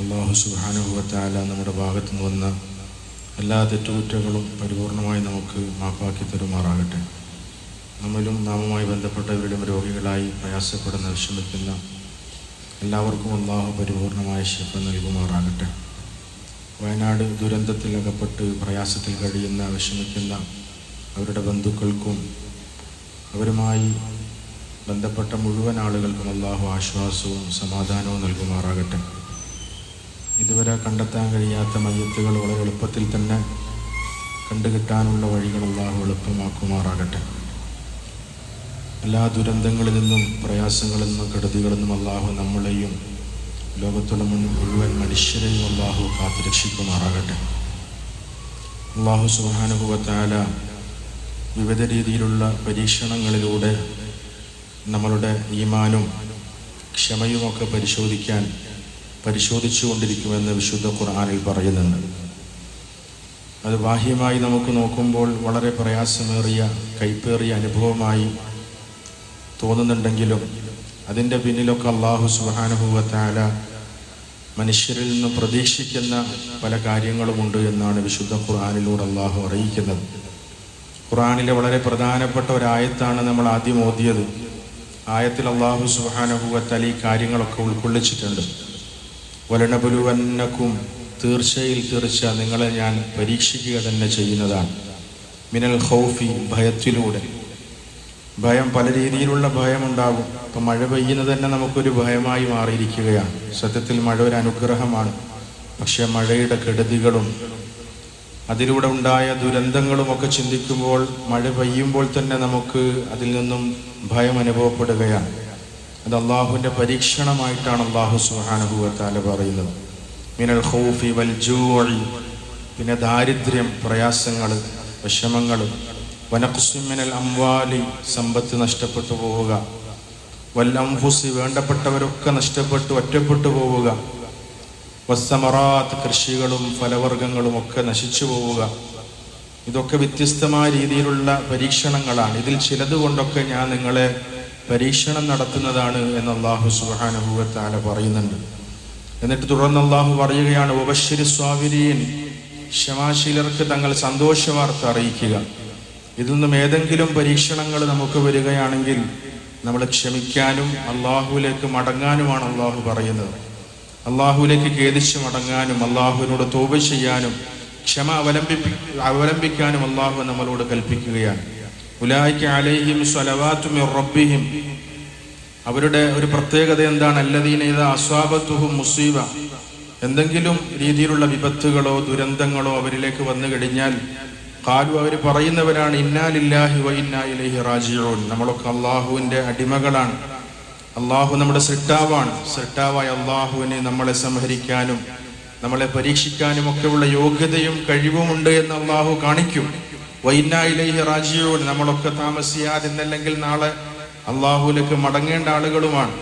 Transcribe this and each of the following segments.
അള്ളാഹു സുഹാനുഭവത്താല നമ്മുടെ ഭാഗത്തു നിന്ന് വന്ന എല്ലാ തെറ്റുകുറ്റങ്ങളും പരിപൂർണമായി നമുക്ക് മാപ്പാക്കി തരുമാറാകട്ടെ. നമ്മിലും നാമുമായി ബന്ധപ്പെട്ടവരിലും രോഗികളായി പ്രയാസപ്പെടുന്ന വിഷമിക്കുന്ന എല്ലാവർക്കും അള്ളാഹു പരിപൂർണമായ ശിഫ നൽകുമാറാകട്ടെ. വയനാട് ദുരന്തത്തിൽ അകപ്പെട്ട് പ്രയാസത്തിൽ കഴിയുന്ന വിഷമിക്കുന്ന അവരുടെ ബന്ധുക്കൾക്കും അവരുമായി ബന്ധപ്പെട്ട മുഴുവൻ ആളുകൾക്കും അള്ളാഹു ആശ്വാസവും സമാധാനവും നൽകുമാറാകട്ടെ. ഇതുവരെ കണ്ടെത്താൻ കഴിയാത്ത മയ്യത്തുകൾ വളരെ എളുപ്പത്തിൽ തന്നെ കണ്ടുകിട്ടാനുള്ള വഴികൾ അള്ളാഹു എളുപ്പമാക്കുമാറാകട്ടെ. എല്ലാ ദുരന്തങ്ങളിൽ നിന്നും പ്രയാസങ്ങളിൽ നിന്നും കെടുതികളിൽ നിന്നും അള്ളാഹു നമ്മളെയും ലോകത്തുള്ള മുഴുവൻ മനുഷ്യരെയും അള്ളാഹു കാത്തുരക്ഷിക്കുമാറാകട്ടെ. അള്ളാഹു സുഹാനുഭവത്താല വിവിധ രീതിയിലുള്ള പരീക്ഷണങ്ങളിലൂടെ നമ്മളുടെ ഈമാനും ക്ഷമയുമൊക്കെ പരിശോധിക്കാൻ പരിശോധിച്ചു കൊണ്ടിരിക്കുമെന്ന് വിശുദ്ധ ഖുർആാനിൽ പറയുന്നുണ്ട്. അത് ബാഹ്യമായി നമുക്ക് നോക്കുമ്പോൾ വളരെ പ്രയാസമേറിയ കൈപ്പേറിയ അനുഭവമായി തോന്നുന്നുണ്ടെങ്കിലും അതിന്റെ പിന്നിലൊക്കെ അള്ളാഹു സുഹാനുഭവത്താല മനുഷ്യരിൽ നിന്ന് പ്രതീക്ഷിക്കുന്ന പല കാര്യങ്ങളുമുണ്ട് എന്നാണ് വിശുദ്ധ ഖുർആാനിലൂടെ അള്ളാഹു അറിയിക്കുന്നത്. ഖുർആാനിലെ വളരെ പ്രധാനപ്പെട്ട ഒരായത്താണ് നമ്മൾ ആദ്യം ഓതിയത്. ആയത്തിൽ അള്ളാഹു സുഹാനുഭവത്താൽ ഈ കാര്യങ്ങളൊക്കെ ഉൾക്കൊള്ളിച്ചിട്ടുണ്ട്. വലനബുലുവന്നക്കും തീർച്ചയിൽ തീർച്ച നിങ്ങളെ ഞാൻ പരീക്ഷിക്കുക തന്നെ ചെയ്യുന്നതാണ്. മിനൽ ഹൗഫി ഭയത്തിലൂടെ. ഭയം പല രീതിയിലുള്ള ഭയമുണ്ടാകും. ഇപ്പം മഴ പെയ്യുന്നത് തന്നെ നമുക്കൊരു ഭയമായി മാറിയിരിക്കുകയാണ്. സത്യത്തിൽ മഴ ഒരു അനുഗ്രഹമാണ്. പക്ഷേ മഴയുടെ കെടുതികളും അതിലൂടെ ഉണ്ടായ ദുരന്തങ്ങളും ഒക്കെ ചിന്തിക്കുമ്പോൾ മഴ പെയ്യുമ്പോൾ തന്നെ നമുക്ക് അതിൽ നിന്നും ഭയം അനുഭവപ്പെടുകയാണ്. അത് അള്ളാഹുവിന്റെ പരീക്ഷണമായിട്ടാണ് അള്ളാഹു സുഹാനുഭവത്താല പറയുന്നത്. മിനൽ ഹൂഫി വൽ ജൂഴി പിന്നെ ദാരിദ്ര്യം പ്രയാസങ്ങൾ വിഷമങ്ങൾ വനഖുസുമിനൽ അംവാലി സമ്പത്ത് നഷ്ടപ്പെട്ടു പോവുക. വല്ലംഫുസി വേണ്ടപ്പെട്ടവരൊക്കെ നഷ്ടപ്പെട്ടു ഒറ്റപ്പെട്ടു പോവുക. വസ്സമറാത്ത് കൃഷികളും ഫലവർഗങ്ങളും ഒക്കെ നശിച്ചു പോവുക. ഇതൊക്കെ വ്യത്യസ്തമായ രീതിയിലുള്ള പരീക്ഷണങ്ങളാണ്. ഇതിൽ ചിലത് കൊണ്ടൊക്കെ ഞാൻ നിങ്ങളെ പരീക്ഷണം നടത്തുന്നതാണ് എന്ന് അള്ളാഹു സുഹാനുഭൂവത്താല പറയുന്നുണ്ട്. എന്നിട്ട് തുടർന്ന് അള്ളാഹു പറയുകയാണ് ഉപശ്ശരി സ്വാവിരീൻ ക്ഷമാശീലർക്ക് തങ്ങൾ സന്തോഷ വാർത്ത അറിയിക്കുക. ഇതിൽ നിന്നും ഏതെങ്കിലും പരീക്ഷണങ്ങൾ നമുക്ക് വരികയാണെങ്കിൽ നമ്മൾ ക്ഷമിക്കാനും അള്ളാഹുവിലേക്ക് മടങ്ങാനുമാണ് അള്ളാഹു പറയുന്നത്. അള്ളാഹുവിലേക്ക് ഖേദിച്ച് മടങ്ങാനും അള്ളാഹുവിനോട് തോപ ചെയ്യാനും ക്ഷമ അവലംബിപ്പി അവലംബിക്കാനും അള്ളാഹു നമ്മളോട് കൽപ്പിക്കുകയാണ്. ഉലായിക്ക് അലൈഹിം സ്വലവാത്തും റബ്ബിഹിം. അവരുടെ ഒരു പ്രത്യേകത എന്താണ്? അല്ലദീന ഇത് മുസീബ. എന്തെങ്കിലും രീതിയിലുള്ള വിപത്തുകളോ ദുരന്തങ്ങളോ അവരിലേക്ക് വന്നു കഴിഞ്ഞാൽ കാലു അവർ പറയുന്നവരാണ് ഇന്നാലില്ലാഹി വ ഇന്നാ ഇലൈഹി റാജിഊൻ. നമ്മളൊക്കെ അള്ളാഹുവിന്റെ അടിമകളാണ്. അള്ളാഹു നമ്മുടെ സൃഷ്ടാവാണ്. സൃഷ്ടാവായ അള്ളാഹുവിനെ നമ്മളെ സംഹരിക്കാനും നമ്മളെ പരീക്ഷിക്കാനും ഒക്കെയുള്ള യോഗ്യതയും കഴിവുമുണ്ട് എന്ന് അള്ളാഹു കാണിക്കും. വൈന്നാ ഇലൈഹി റാജിഊൻ. നമ്മളൊക്കെ താമസിയാതെ എന്നല്ലെങ്കിൽ നാളെ അള്ളാഹുലേക്ക് മടങ്ങേണ്ട ആളുകളുമാണ്.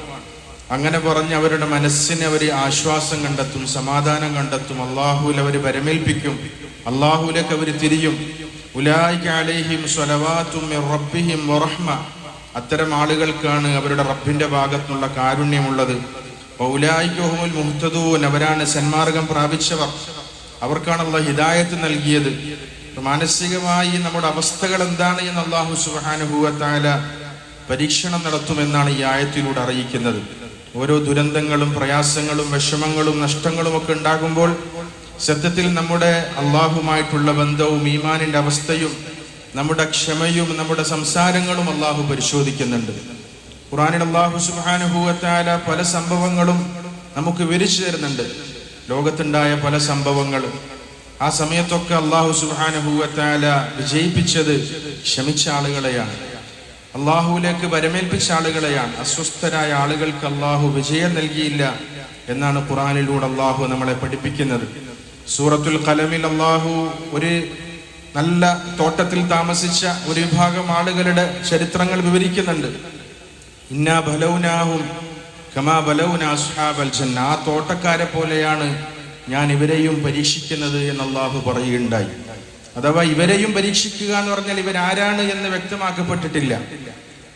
അങ്ങനെ പറഞ്ഞ് അവരുടെ മനസ്സിന് അവർ ആശ്വാസം കണ്ടെത്തും സമാധാനം കണ്ടെത്തും. അള്ളാഹുവിൽ അവർ പരമേൽപ്പിക്കും അള്ളാഹുലേക്ക് അവർ തിരിയും. ഉലായിക അലൈഹിം സ്വലവാത്തും റബ്ബിഹിം വറഹ്മ. അത്തരം ആളുകൾക്കാണ് അവരുടെ റബ്ബിന്റെ ഭാഗത്തുള്ള കാരുണ്യമുള്ളത്. ഔലായിക്കോഹുൽ മുഹ്തദൂൻ. അവരാണ് സന്മാർഗം പ്രാപിച്ചവർ. അവർക്കാണ് അള്ളാഹ് ഹിദായത്ത് നൽകിയത്. മാനസികമായി നമ്മുടെ അവസ്ഥകൾ എന്താണ് എന്ന് അള്ളാഹു സുബാനുഭൂവത്താല പരീക്ഷണം നടത്തുമെന്നാണ് ഈ ആയത്തിലൂടെ അറിയിക്കുന്നത്. ഓരോ ദുരന്തങ്ങളും പ്രയാസങ്ങളും വിഷമങ്ങളും നഷ്ടങ്ങളും ഒക്കെ ഉണ്ടാകുമ്പോൾ സത്യത്തിൽ നമ്മുടെ അള്ളാഹുമായിട്ടുള്ള ബന്ധവും ഈമാനിന്റെ അവസ്ഥയും നമ്മുടെ ക്ഷമയും നമ്മുടെ സംസാരങ്ങളും അള്ളാഹു പരിശോധിക്കുന്നുണ്ട്. ഖുറാനിൽ അള്ളാഹു സുബാനുഭൂവത്താല പല സംഭവങ്ങളും നമുക്ക് വിരിച്ചു തരുന്നുണ്ട്. ലോകത്തുണ്ടായ പല സംഭവങ്ങളും ആ സമയത്തൊക്കെ അള്ളാഹു സുബാനുഭൂവത്താല വിജയിപ്പിച്ചത് ക്ഷമിച്ച ആളുകളെയാണ്. അള്ളാഹുവിലേക്ക് വരമേൽപ്പിച്ച ആളുകളെയാണ്. അസ്വസ്ഥരായ ആളുകൾക്ക് അള്ളാഹു വിജയം നൽകിയില്ല എന്നാണ് ഖുറാനിലൂടെ അള്ളാഹു നമ്മളെ പഠിപ്പിക്കുന്നത്. സൂറത്തുൽ കലമിൽ അള്ളാഹു ഒരു നല്ല തോട്ടത്തിൽ താമസിച്ച ഒരു വിഭാഗം ആളുകളുടെ ചരിത്രങ്ങൾ വിവരിക്കുന്നുണ്ട്. ഇന്നാ ബലൗനാഹും കമാ അസ്ഹാബൽ ആ തോട്ടക്കാരെ പോലെയാണ് ഞാൻ ഇവരെയും പരീക്ഷിക്കുന്നത് എന്ന് അള്ളാഹു പറയുകയുണ്ടായി. അഥവാ ഇവരെയും പരീക്ഷിക്കുക എന്ന് പറഞ്ഞാൽ ഇവരാരാണ് എന്ന് വ്യക്തമാക്കപ്പെട്ടിട്ടില്ല.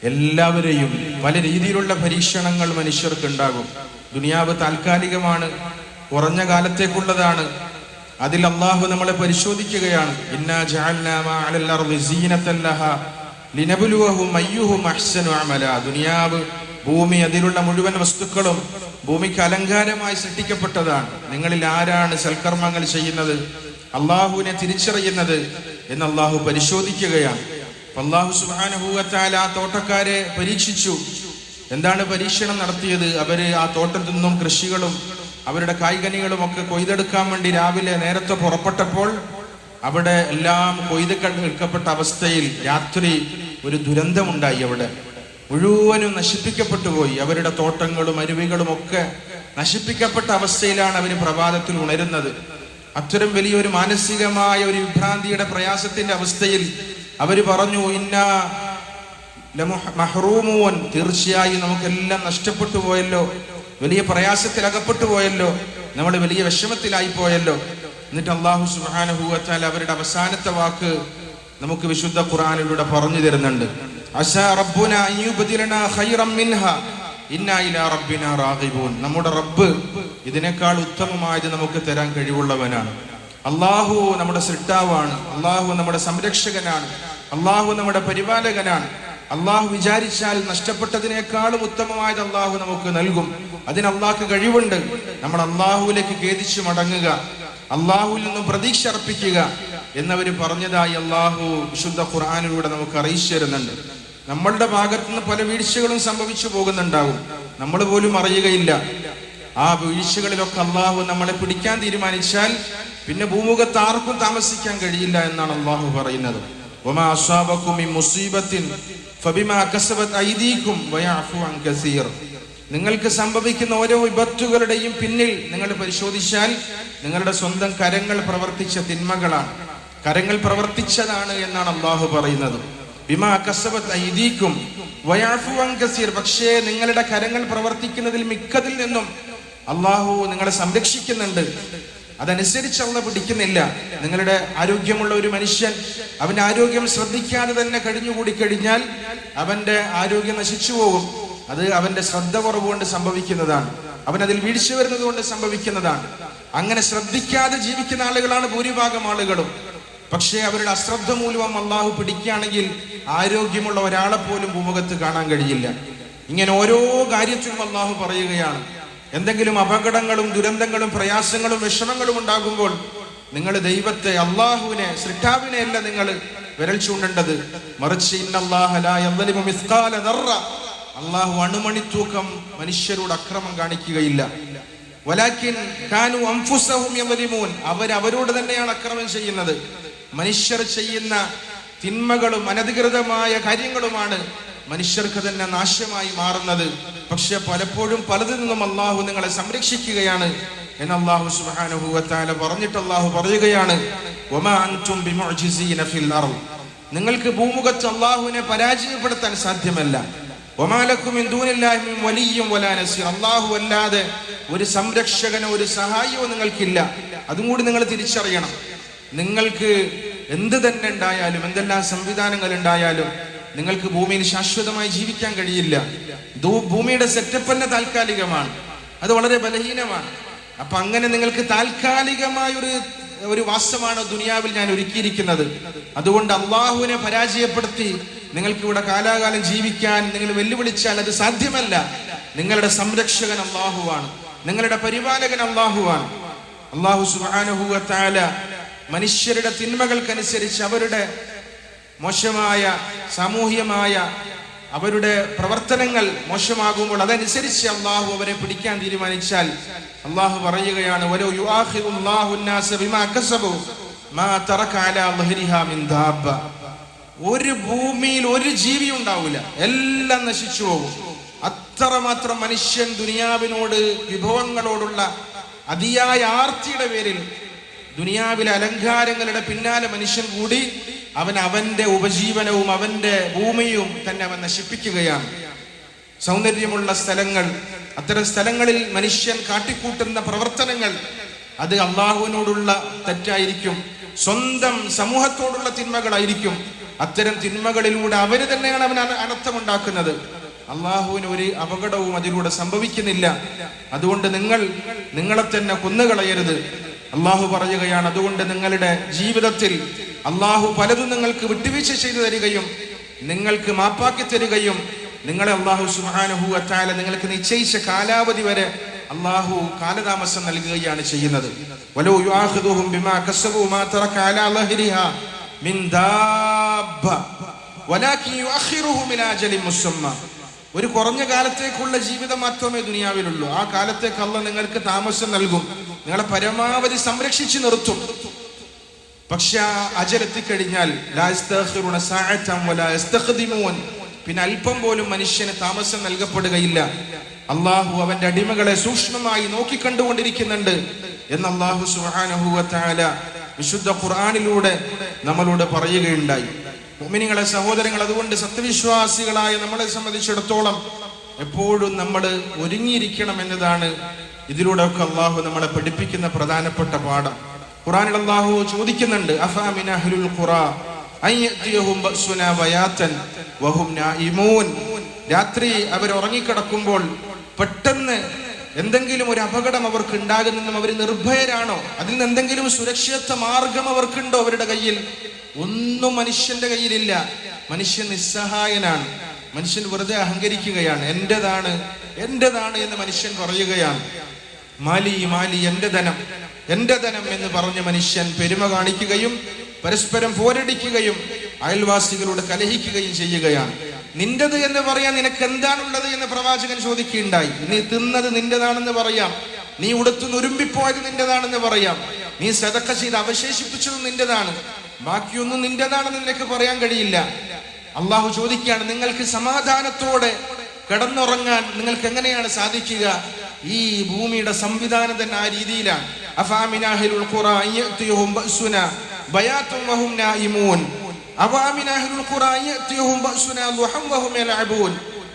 എല്ലാവരെയും പല രീതിയിലുള്ള പരീക്ഷണങ്ങൾ മനുഷ്യർക്ക് ഉണ്ടാകും ദുനിയാവ് താൽക്കാലികമാണ് കുറഞ്ഞ കാലത്തേക്കുള്ളതാണ്. അതിൽ അള്ളാഹു നമ്മളെ പരിശോധിക്കുകയാണ്. ദുനിയാവ് ഭൂമി അതിലുള്ള മുഴുവൻ വസ്തുക്കളും ഭൂമിക്ക് അലങ്കാരമായി സൃഷ്ടിക്കപ്പെട്ടതാണ്. നിങ്ങളിൽ ആരാണ് സൽക്കർമ്മങ്ങൾ ചെയ്യുന്നത്? അള്ളാഹുവിനെ തിരിച്ചറിയുന്നത് എന്ന് അള്ളാഹു പരിശോധിക്കുകയാണ്. അള്ളാഹു സുഹാനുഭൂവത്താൽ ആ തോട്ടക്കാരെ പരീക്ഷിച്ചു. എന്താണ് പരീക്ഷണം നടത്തിയത്? അവർ ആ തോട്ടത്തിൽ നിന്നും കൃഷികളും അവരുടെ കായ്കനികളും ഒക്കെ കൊയ്തെടുക്കാൻ വേണ്ടി രാവിലെ നേരത്തെ പുറപ്പെട്ടപ്പോൾ അവിടെ എല്ലാം കൊയ്തെടുക്കപ്പെട്ട അവസ്ഥയിൽ രാത്രി ഒരു ദുരന്തമുണ്ടായി അവിടെ. മുഴുവനും നശിപ്പിക്കപ്പെട്ടു പോയി. അവരുടെ തോട്ടങ്ങളും അരുവികളും ഒക്കെ നശിപ്പിക്കപ്പെട്ട അവസ്ഥയിലാണ് അവർ പ്രഭാതത്തിൽ ഉണരുന്നത്. അത്തരം വലിയൊരു മാനസികമായ ഒരു വിഭ്രാന്തിയുടെ പ്രയാസത്തിന്റെ അവസ്ഥയിൽ അവർ പറഞ്ഞു ഇന്ന മഹ്റൂമൂൻ. തീർച്ചയായും നമുക്കെല്ലാം നഷ്ടപ്പെട്ടു പോയല്ലോ. വലിയ പ്രയാസത്തിൽ അകപ്പെട്ടു പോയല്ലോ. നമ്മൾ വലിയ വിഷമത്തിലായി പോയല്ലോ. എന്നിട്ട് അള്ളാഹു സുബാനഹുവച്ചാൽ അവരുടെ അവസാനത്തെ വാക്ക് നമുക്ക് വിശുദ്ധ ഖുറാനിലൂടെ പറഞ്ഞു തരുന്നുണ്ട്. നമ്മുടെ റബ്ബ് ഇതിനേക്കാൾ ഉത്തമമായത് നമുക്ക് തരാൻ കഴിവുള്ളവനാണ്. അള്ളാഹു നമ്മുടെ സൃഷ്ടാവാണ്. അള്ളാഹു നമ്മുടെ സംരക്ഷകനാണ്. അള്ളാഹു നമ്മുടെ പരിപാലകനാണ്. അള്ളാഹു വിചാരിച്ചാൽ നഷ്ടപ്പെട്ടതിനേക്കാളും ഉത്തമമായത് അള്ളാഹു നമുക്ക് നൽകും. അതിന് അള്ളാഹ്ക്ക് കഴിവുണ്ട്. നമ്മൾ അള്ളാഹുവിലേക്ക് ഖേദിച്ചു മടങ്ങുക. അള്ളാഹുവിൽ നിന്നും പ്രതീക്ഷ അർപ്പിക്കുക എന്നവര് പറഞ്ഞതായി അള്ളാഹു വിശുദ്ധ ഖുർആാനിലൂടെ നമുക്ക് അറിയിച്ചു തരുന്നുണ്ട്. നമ്മളുടെ ഭാഗത്തു നിന്ന് പല വീഴ്ചകളും സംഭവിച്ചു പോകുന്നുണ്ടാവും നമ്മൾ പോലും അറിയുകയില്ല. ആ വീഴ്ചകളിലൊക്കെ അള്ളാഹു നമ്മളെ പിടിക്കാൻ തീരുമാനിച്ചാൽ പിന്നെ ഭൂമുഖത്ത് ആർക്കും താമസിക്കാൻ കഴിയില്ല എന്നാണ് അള്ളാഹു പറയുന്നത്. നിങ്ങൾക്ക് സംഭവിക്കുന്ന ഓരോ വിപത്തുകളുടെയും പിന്നിൽ നിങ്ങൾ പരിശോധിച്ചാൽ നിങ്ങളുടെ സ്വന്തം കരങ്ങൾ പ്രവർത്തിച്ച തിന്മകളാണ്. കരങ്ങൾ പ്രവർത്തിച്ചതാണ് എന്നാണ് അള്ളാഹു പറയുന്നത്. ബിമാ കസബത് ഐദീകും വയഅഫു അൻ കസീർ പക്ഷേ നിങ്ങളുടെ കരങ്ങൾ പ്രവർത്തിക്കുന്നതിൽ മിക്കതിൽ നിന്നും അള്ളാഹു നിങ്ങളെ സംരക്ഷിക്കുന്നുണ്ട്. അതനുസരിച്ച് അള്ള പിടിക്കുന്നില്ല. നിങ്ങളുടെ ആരോഗ്യമുള്ള ഒരു മനുഷ്യൻ അവന്റെ ആരോഗ്യം ശ്രദ്ധിക്കാതെ തന്നെ കഴിഞ്ഞുകൂടി കഴിഞ്ഞാൽ അവന്റെ ആരോഗ്യം നശിച്ചു പോകും. അത് അവന്റെ ശ്രദ്ധ കുറവുകൊണ്ട് സംഭവിക്കുന്നതാണ്. അവൻ അതിൽ വീഴ്ച വരുന്നത് കൊണ്ട് സംഭവിക്കുന്നതാണ്. അങ്ങനെ ശ്രദ്ധിക്കാതെ ജീവിക്കുന്ന ആളുകളാണ് ഭൂരിഭാഗം ആളുകളും. പക്ഷേ അവരുടെ അശ്രദ്ധ മൂലം അള്ളാഹു പിടിക്കുകയാണെങ്കിൽ ആരോഗ്യമുള്ള ഒരാളെ പോലും ഭൂമുഖത്ത് കാണാൻ കഴിയില്ല. ഇങ്ങനെ ഓരോ കാര്യത്തിലും അള്ളാഹു പറയുകയാണ്. എന്തെങ്കിലും അപകടങ്ങളും ദുരന്തങ്ങളും പ്രയാസങ്ങളും വിഷമങ്ങളും ഉണ്ടാകുമ്പോൾ നിങ്ങൾ ദൈവത്തെ അള്ളാഹുവിനെ സൃഷ്ടാവിനെ അല്ല നിങ്ങൾ വിരൽ ചൂണ്ടേണ്ടത്. മറിച്ച്. അള്ളാഹു അണുമണി തൂക്കം മനുഷ്യരോട് അക്രമം കാണിക്കുകയില്ല. അവരോട് തന്നെയാണ് അക്രമം ചെയ്യുന്നത്. മനുഷ്യർ ചെയ്യുന്ന തിന്മകളും അനധികൃതമായ കാര്യങ്ങളുമാണ് മനുഷ്യർക്ക് തന്നെ നാശമായി മാറുന്നത്. പക്ഷെ പലപ്പോഴും പലതിൽ നിന്നും അള്ളാഹു നിങ്ങളെ സംരക്ഷിക്കുകയാണ് എന്ന് അള്ളാഹു സുബ്ഹാനഹു വതആല പറഞ്ഞിട്ട് അള്ളാഹു പറയുകയാണ് നിങ്ങൾക്ക് ഭൂമുഖത്ത് അള്ളാഹുവിനെ പരാജയപ്പെടുത്താൻ സാധ്യമല്ല. അള്ളാഹു അല്ലാതെ ഒരു സംരക്ഷകനോ ഒരു സഹായിയോ നിങ്ങൾക്കില്ല. അതും കൂടി നിങ്ങൾ തിരിച്ചറിയണം. നിങ്ങൾക്ക് എന്ത് തന്നെ ഉണ്ടായാലും എന്തെല്ലാം സംവിധാനങ്ങൾ ഉണ്ടായാലും നിങ്ങൾക്ക് ഭൂമിയിൽ ശാശ്വതമായി ജീവിക്കാൻ കഴിയില്ല. ഭൂമിയുടെ സെറ്റപ്പ് തന്നെ താൽക്കാലികമാണ്. അത് വളരെ ബലഹീനമാണ്. അപ്പൊ അങ്ങനെ നിങ്ങൾക്ക് താൽക്കാലികമായ ഒരു ഒരു വാസമാണ് ദുനിയാവിൽ ഞാൻ ഒരുക്കിയിരിക്കുന്നത്. അതുകൊണ്ട് അള്ളാഹുവിനെ പരാജയപ്പെടുത്തി നിങ്ങൾക്ക് ഇവിടെ കാലാകാലം ജീവിക്കാൻ നിങ്ങൾ വെല്ലുവിളിച്ചാൽ അത് സാധ്യമല്ല. നിങ്ങളുടെ സംരക്ഷകൻ അള്ളാഹുവാണ്. നിങ്ങളുടെ പരിപാലകൻ അള്ളാഹുവാണ്. അള്ളാഹു സുബാനുഭൂവത്താല മനുഷ്യരുടെ തിന്മകൾക്കനുസരിച്ച് അവരുടെ മോശമായ സാമൂഹ്യമായ അവരുടെ പ്രവർത്തനങ്ങൾ മോശമാകുമ്പോൾ അതനുസരിച്ച് അള്ളാഹു അവരെ പിടിക്കാൻ തീരുമാനിച്ചാൽ അള്ളാഹു പറയുകയാണ് ഓരോ ഒരു ഭൂമിയിൽ ഒരു ജീവി ഉണ്ടാവില്ല എല്ലാം നശിച്ചു പോകും. അത്രമാത്രം മനുഷ്യൻ ദുനിയാവിനോട് വിഭവങ്ങളോടുള്ള അതിയായ ആർത്തിയുടെ പേരിൽ ദുനിയാവിലെ അലങ്കാരങ്ങളുടെ പിന്നാലെ മനുഷ്യൻ കൂടി അവൻ അവന്റെ ഉപജീവനവും അവന്റെ ഭൂമിയും തന്നെ അവൻ നശിപ്പിക്കുകയാണ്. സൗന്ദര്യമുള്ള സ്ഥലങ്ങൾ അത്തരം സ്ഥലങ്ങളിൽ മനുഷ്യൻ കാട്ടിക്കൂട്ടുന്ന പ്രവർത്തനങ്ങൾ അത് അള്ളാഹുവിനോടുള്ള തെറ്റായിരിക്കും. സ്വന്തം സമൂഹത്തോടുള്ള തിന്മകളായിരിക്കും. അത്തരം തിന്മകളിലൂടെ അവർ തന്നെയാണ് അവൻ അന- അനർത്ഥമുണ്ടാക്കുന്നത്. അള്ളാഹുവിന് ഒരു അപകടവും അതിലൂടെ സംഭവിക്കുന്നില്ല. അതുകൊണ്ട് നിങ്ങൾ നിങ്ങളെ തന്നെ കൊന്നുകളയരുത്. അള്ളാഹു പറയുകയാണ് അതുകൊണ്ട് നിങ്ങളുടെ ജീവിതത്തിൽ അള്ളാഹു പലതും നിങ്ങൾക്ക് വിട്ടുവീഴ്ച ചെയ്തു തരികയും നിങ്ങൾക്ക് മാപ്പാക്കി തരികയും നിങ്ങളെ അള്ളാഹു സുഹാനുഹു അത്താല നിങ്ങൾക്ക് നിശ്ചയിച്ച കാലാവധി വരെ അള്ളാഹു കാലതാമസം നൽകുകയാണ് ചെയ്യുന്നത്. ഒരു കുറഞ്ഞ കാലത്തേക്കുള്ള ജീവിതം മാത്രമേ ദുനിയാവിലുള്ളൂ. ആ കാലത്തേക്ക് അല്ല നിങ്ങൾക്ക് താമസം നൽകും. നിങ്ങളെ പരമാവധി സംരക്ഷിച്ചു നിർത്തും. പക്ഷെ ആ യസ്തഖ്ദിമൂൻ. പിന്നെ അല്പം പോലും മനുഷ്യന് താമസം നൽകപ്പെടുകയില്ല. അള്ളാഹു അവന്റെ അടിമകളെ സൂക്ഷ്മമായി നോക്കിക്കണ്ടുകൊണ്ടിരിക്കുന്നുണ്ട്. എന്ന് അള്ളാഹു സുബ്ഹാനഹു വ വിശുദ്ധ ഖുർആാനിലൂടെ നമ്മളോട് പറയുകയുണ്ടായി. മുമിനികളെ സഹോദരങ്ങൾ അതുകൊണ്ട് സത്യവിശ്വാസികളായ നമ്മളെ സംബന്ധിച്ചിടത്തോളം എപ്പോഴും നമ്മൾ ഒരുങ്ങിയിരിക്കണം എന്നതാണ് ഇതിലൂടെ ഒക്കെ അള്ളാഹു നമ്മളെ പഠിപ്പിക്കുന്ന പ്രധാനപ്പെട്ട പാഠം. ഖുറാനിൽ അള്ളാഹു ചോദിക്കുന്നുണ്ട് അഫാമിന അഹ്ലുൽ ഖുറാ? രാത്രി അവർ ഉറങ്ങിക്കിടക്കുമ്പോൾ പെട്ടെന്ന് എന്തെങ്കിലും ഒരു അപകടം അവർക്ക് ഉണ്ടാകുന്നെന്നും അവർ നിർഭയരാണോ? അതിൽ നിന്ന് എന്തെങ്കിലും സുരക്ഷിത മാർഗം അവർക്കുണ്ടോ അവരുടെ കയ്യിൽ? ഒന്നും മനുഷ്യന്റെ കയ്യിലില്ല. മനുഷ്യൻ നിസ്സഹായനാണ്. മനുഷ്യൻ വെറുതെ അഹങ്കരിക്കുകയാണ്. എന്റേതാണ്? എന്റേതാണ്? എന്ന് മനുഷ്യൻ പറയുകയാണ്. മാലി മാലി എന്റെ ധനം എന്റെ ധനം എന്ന് പറഞ്ഞ മനുഷ്യൻ പെരുമ കാണിക്കുകയും പരസ്പരം പോരടിക്കുകയും അയൽവാസികളോട് കലഹിക്കുകയും ചെയ്യുകയാണ്. നിന്റത് എന്ന് പറയാൻ നിനക്ക് എന്താണുള്ളത് എന്ന് പ്രവാചകൻ ചോദിക്കുകയുണ്ടായി. നീ തിന്നത് നിന്റേതാണെന്ന് പറയാം. നീ ഉടുത്തു നുരുമ്പിപ്പോയത് നിന്റേതാണെന്ന് പറയാം. നീ സതക്ക ചെയ്ത് അവശേഷിപ്പിച്ചത് നിന്റേതാണ്. ബാക്കിയൊന്നും നിന്റേതാണെന്ന് നിനക്ക് പറയാൻ കഴിയില്ല. അള്ളാഹു ചോദിക്കുകയാണ് നിങ്ങൾക്ക് സമാധാനത്തോടെ കിടന്നുറങ്ങാൻ നിങ്ങൾക്ക് എങ്ങനെയാണ് സാധിക്കുക? ഈ ഭൂമിയുടെ സംവിധാനം തന്നെ ആ രീതിയിലാണ്. വഹും നായിമൂൻ.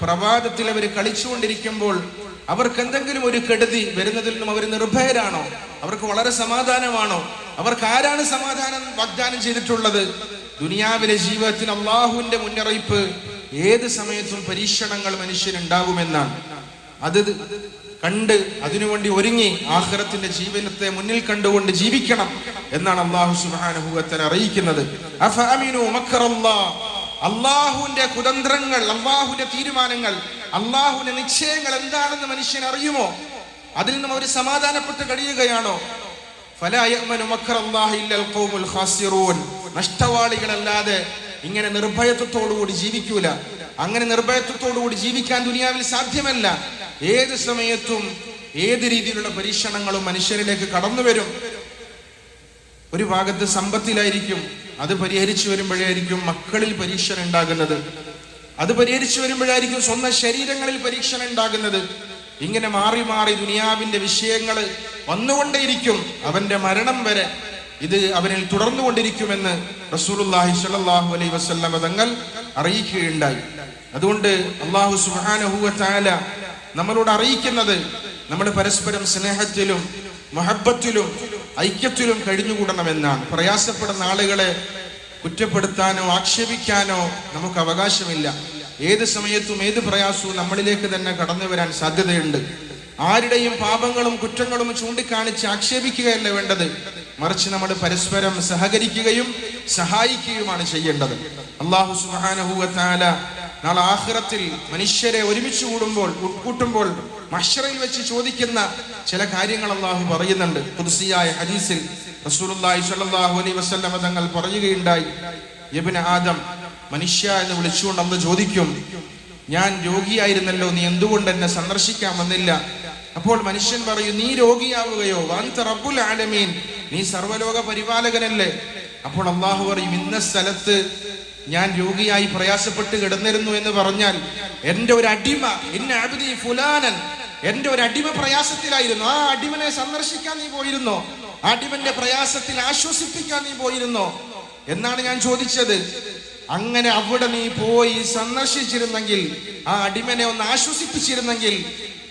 പ്രഭാതത്തിൽ അവർ കളിച്ചുകൊണ്ടിരിക്കുമ്പോൾ അവർക്ക് എന്തെങ്കിലും ഒരു കെടുതി വരുന്നതിൽ നിന്നും അവർ നിർഭയരാണോ? അവർക്ക് വളരെ സമാധാനമാണോ? അവർക്ക് ആരാണ് സമാധാനം വാഗ്ദാനം ചെയ്തിട്ടുള്ളത്? ദുനിയാവിലെ ജീവിതത്തിൽ അള്ളാഹുവിന്റെ മുന്നറിയിപ്പ് ഏത് സമയത്തും പരീക്ഷണങ്ങൾ മനുഷ്യനുണ്ടാകുമെന്നാണ്. അത് കണ്ട് അതിനുവേണ്ടി ഒരുങ്ങി ആഹ്റത്തിന്റെ ജീവനത്തെ മുന്നിൽ കണ്ടുകൊണ്ട് ജീവിക്കണം എന്നാണ് അള്ളാഹു സുബാനുഭവത്തിൽ അറിയിക്കുന്നത്. അള്ളാഹുവിന്റെ കുതന്ത്രങ്ങൾ അള്ളാഹുവിന്റെ തീരുമാനങ്ങൾ അള്ളാഹുവിന്റെ നിശ്ചയങ്ങൾ എന്താണെന്ന് മനുഷ്യൻ അറിയുമോ? അതിൽ നിന്നും അവർ സമാധാനപ്പെട്ട് കഴിയുകയാണോ? നഷ്ടവാളികളല്ലാതെ ഇങ്ങനെ നിർഭയത്വത്തോടുകൂടി ജീവിക്കൂല. അങ്ങനെ നിർഭയത്വത്തോടുകൂടി ജീവിക്കാൻ ദുനിയാവിൽ സാധ്യമല്ല. ഏത് സമയത്തും ഏത് രീതിയിലുള്ള പരീക്ഷണങ്ങളും മനുഷ്യരിലേക്ക് കടന്നു വരും. ഒരു ഭാഗത്ത് സമ്പത്തിലായിരിക്കും അത് പരിഹരിച്ചു വരുമ്പോഴായിരിക്കും മക്കളിൽ പരീക്ഷണം ഉണ്ടാകുന്നത്. അത് പരിഹരിച്ചു വരുമ്പോഴായിരിക്കും സ്വന്തം ശരീരങ്ങളിൽ പരീക്ഷണം ഉണ്ടാകുന്നത്. ഇങ്ങനെ മാറി മാറി ദുനിയാവിന്റെ വിഷയങ്ങൾ വന്നുകൊണ്ടേയിരിക്കും അവന്റെ മരണം വരെ. ഇത് അവനിൽ തുടർന്നുകൊണ്ടിരിക്കുമെന്ന് റസൂലുള്ളാഹി സ്വല്ലല്ലാഹു അലൈഹി വസല്ലം തങ്ങൾ അറിയിക്കുകയുണ്ടായി. അതുകൊണ്ട് അള്ളാഹു തആല നമ്മളോട് അറിയിക്കുന്നത് നമ്മൾ പരസ്പരം സ്നേഹത്തിലും മഹബത്തിലും ഐക്യത്തിലും കഴിഞ്ഞുകൂടണമെന്നാണ്. പ്രയാസപ്പെടുന്ന ആളുകളെ കുറ്റപ്പെടുത്താനോ ആക്ഷേപിക്കാനോ നമുക്ക് അവകാശമില്ല. ഏത് സമയത്തും ഏത് പ്രയാസവും നമ്മളിലേക്ക് തന്നെ കടന്നു വരാൻ സാധ്യതയുണ്ട്. ആരുടെയും പാപങ്ങളും കുറ്റങ്ങളും ചൂണ്ടിക്കാണിച്ച് ആക്ഷേപിക്കുകയല്ല വേണ്ടത്. മറിച്ച് നമ്മൾ പരസ്പരം സഹകരിക്കുകയും സഹായിക്കുകയുമാണ് ചെയ്യേണ്ടത്. അള്ളാഹു സുബാനഹുല നാളെ ആഹ്റത്തിൽ മനുഷ്യരെ ഒരുമിച്ച് കൂടുമ്പോൾ കൂട്ടുമ്പോൾ മഷറയിൽ വെച്ച് ചോദിക്കുന്ന ചില കാര്യങ്ങൾ അള്ളാഹു പറയുന്നുണ്ട്. പുതുസിയായ ഹദീസിൽ റസൂലുള്ളാഹി സ്വല്ലല്ലാഹു അലൈഹി വസല്ലമ തങ്ങൾ പറയുകയുണ്ടായി യബിൻ ആദം മനുഷ്യ എന്ന് വിളിച്ചുകൊണ്ട് അന്ന് ചോദിക്കും ഞാൻ രോഗിയായിരുന്നല്ലോ നീ എന്തുകൊണ്ട് എന്നെ സന്ദർശിക്കാൻ വന്നില്ല? അപ്പോൾ മനുഷ്യൻ പറയും നീ രോഗിയാവുകയോ വാന്ത റബ്ബുൽ ആലമീൻ നീ സർവലോക പരിപാലകനല്ലേ? അപ്പോൾ അള്ളാഹു പറയും ഇന്ന സ്ഥലത്ത് ഞാൻ രോഗിയായി പ്രയാസപ്പെട്ട് കിടന്നിരുന്നു എന്ന് പറഞ്ഞാൽ എന്റെ ഒരു അടിമ ഇന്ന ഫുലാനൻ എന്റെ ഒരു അടിമ പ്രയാസത്തിലായിരുന്നു. ആ അടിമനെ സന്ദർശിക്കാൻ നീ പോയിരുന്നോ? അടിമന്റെ പ്രയാസത്തിൽ ആശ്വസിപ്പിക്കാൻ നീ പോയിരുന്നോ? എന്നാണ് ഞാൻ ചോദിച്ചത്. അങ്ങനെ അവിടെ നീ പോയി സന്ദർശിച്ചിരുന്നെങ്കിൽ ആ അടിമനെ ഒന്ന് ആശ്വസിപ്പിച്ചിരുന്നെങ്കിൽ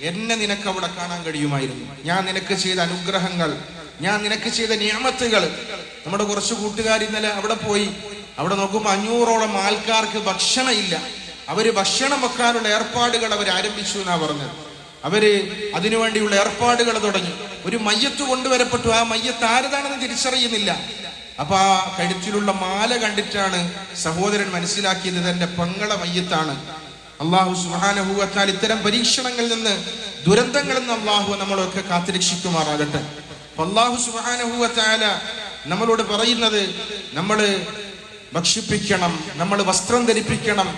എന്നെ നിനക്ക് അവിടെ കാണാൻ കഴിയുമായിരുന്നു. ഞാൻ നിനക്ക് ചെയ്ത അനുഗ്രഹങ്ങൾ ഞാൻ നിനക്ക് ചെയ്ത നിയമത്തുകൾ. നമ്മുടെ കുറച്ച് കൂട്ടുകാർ ഇന്നലെ അവിടെ പോയി. അവിടെ നോക്കുമ്പോൾ അഞ്ഞൂറോളം ആൾക്കാർക്ക് ഭക്ഷണം ഇല്ല അവർ ഭക്ഷണം വെക്കാനുള്ള ഏർപ്പാടുകൾ അവർ ആരംഭിച്ചു എന്നാ പറഞ്ഞത്. അവർ അതിനുവേണ്ടിയുള്ള ഏർപ്പാടുകൾ തുടങ്ങി. ഒരു മയ്യത്ത് കൊണ്ടുവരപ്പെട്ടു. ആ മയ്യത്ത് ആരതാണെന്ന് തിരിച്ചറിയുന്നില്ല. അപ്പൊ ആ കഴുത്തിലുള്ള മാല കണ്ടിട്ടാണ് സഹോദരൻ മനസ്സിലാക്കിയത് തന്റെ പങ്കള മയ്യത്താണ്. അള്ളാഹു സുഹാനഹുവത്താൽ ഇത്തരം പരീക്ഷണങ്ങളിൽ നിന്ന് ദുരന്തങ്ങളിൽ നിന്ന് അള്ളാഹു നമ്മളൊക്കെ കാത്തുരക്ഷിക്കുമാറാകട്ടെ. അള്ളാഹു സുഹാനഹുവത്താല നമ്മളോട് പറയുന്നത് നമ്മൾ ഭക്ഷിപ്പിക്കണം നമ്മൾ വസ്ത്രം ധരിപ്പിക്കണം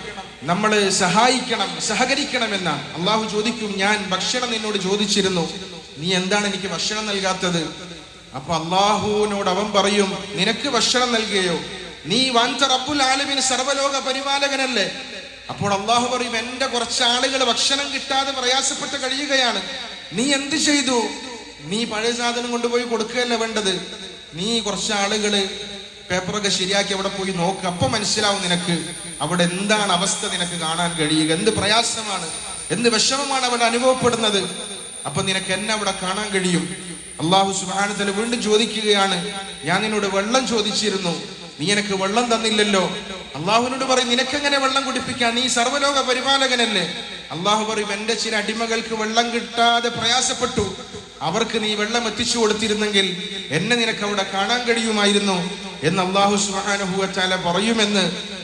നമ്മൾ സഹായിക്കണം സഹകരിക്കണം എന്ന അള്ളാഹു ചോദിക്കും ഞാൻ ഭക്ഷണം നിന്നോട് ചോദിച്ചിരുന്നു. നീ എന്താണ് എനിക്ക് ഭക്ഷണം നൽകാത്തത്? അപ്പൊ അള്ളാഹുവിനോട് അവൻ പറയും നിനക്ക് ഭക്ഷണം നൽകുകയോ നീ വാൻത റബ്ബുൽ ആലമിന് സർവലോക പരിപാലകനല്ലേ? അപ്പോൾ അള്ളാഹു പറയും എന്റെ കുറച്ച് ആളുകൾ ഭക്ഷണം കിട്ടാതെ പ്രയാസപ്പെട്ട് കഴിയുകയാണ്. നീ എന്ത് ചെയ്തു? നീ പഴയ സാധനം കൊണ്ടുപോയി കൊടുക്കുകയല്ല വേണ്ടത്? നീ കുറച്ച് ആളുകൾ പേപ്പറൊക്കെ ശരിയാക്കി അവിടെ പോയി നോക്ക്. അപ്പൊ മനസ്സിലാവും നിനക്ക് അവിടെ എന്താണ് അവസ്ഥ നിനക്ക് കാണാൻ കഴിയുക. എന്ത് പ്രയാസമാണ്? എന്ത് വിഷമമാണ് അവിടെ അനുഭവപ്പെടുന്നത്? അപ്പൊ നിനക്ക് എന്നെ അവിടെ കാണാൻ കഴിയും. അള്ളാഹു സുബാനത്തല വീണ്ടും ചോദിക്കുകയാണ് ഞാൻ നിന്നോട് വെള്ളം ചോദിച്ചിരുന്നു. നീ എനിക്ക് വെള്ളം തന്നില്ലല്ലോ. അള്ളാഹുവിനോട് പറയും നിനക്കെങ്ങനെ വെള്ളം കുടിപ്പിക്കാൻ നീ സർവലോക പരിപാലകനല്ലേ. അള്ളാഹു പറയും എന്റെ ചില അടിമകൾക്ക് വെള്ളം കിട്ടാതെ പ്രയാസപ്പെട്ടു. അവർക്ക് നീ വെള്ളം എത്തിച്ചു കൊടുത്തിരുന്നെങ്കിൽ എന്നെ നിനക്ക് അവിടെ കാണാൻ കഴിയുമായിരുന്നു. എന്ന് അള്ളാഹു സുഹാനുഭൂവച്ചാല പറയുമെന്ന്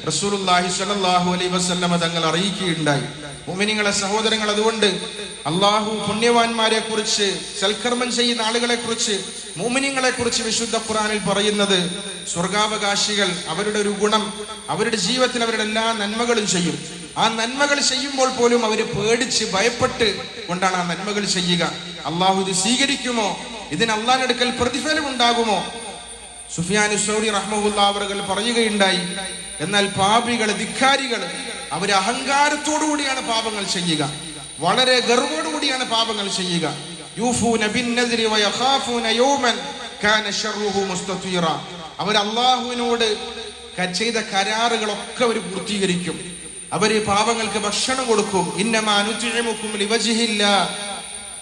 റസൂർ സ്വല്ലല്ലാഹു അലൈഹി വസ്ലമ തങ്ങൾ അറിയിക്കുകയുണ്ടായി. മുഅ്മിനീങ്ങളെ സഹോദരങ്ങൾ അതുകൊണ്ട് അള്ളാഹു പുണ്യവാന്മാരെ കുറിച്ച് സൽക്കർമ്മം ചെയ്യുന്ന ആളുകളെ കുറിച്ച് മോമിനിങ്ങളെ കുറിച്ച് വിശുദ്ധ ഖുറാനിൽ പറയുന്നത് സ്വർഗാവകാശികൾ അവരുടെ ഒരു ഗുണം അവരുടെ ജീവിതത്തിൽ അവരുടെ എല്ലാ നന്മകളും ചെയ്യും. ആ നന്മകൾ ചെയ്യുമ്പോൾ പോലും അവർ പേടിച്ച് ഭയപ്പെട്ട് കൊണ്ടാണ് ആ നന്മകൾ ചെയ്യുക. അള്ളാഹു ഇത് സ്വീകരിക്കുമോ? ഇതിന് അള്ളാഹിനടുക്കൽ പ്രതിഫലം ഉണ്ടാകുമോ സുഫിയാൻ സൗരി റഹ്മുല്ല പറയുകയുണ്ടായി എന്നാൽ പാപികൾ ധിക്കാരികൾ അവർ അഹങ്കാരത്തോടുകൂടിയാണ് പാപങ്ങൾ ചെയ്യുക. വളരെ ഗർവോടുകൂടിയാണ് പാപങ്ങൾ ചെയ്യുക. അവർ അള്ളാഹുവിനോട് ചെയ്ത കരാറുകളൊക്കെ അവർ പൂർത്തീകരിക്കും. അവർ പാപങ്ങൾക്ക് ഭക്ഷണം കൊടുക്കും. ഇന്നമാ ലിവജിഹില്ല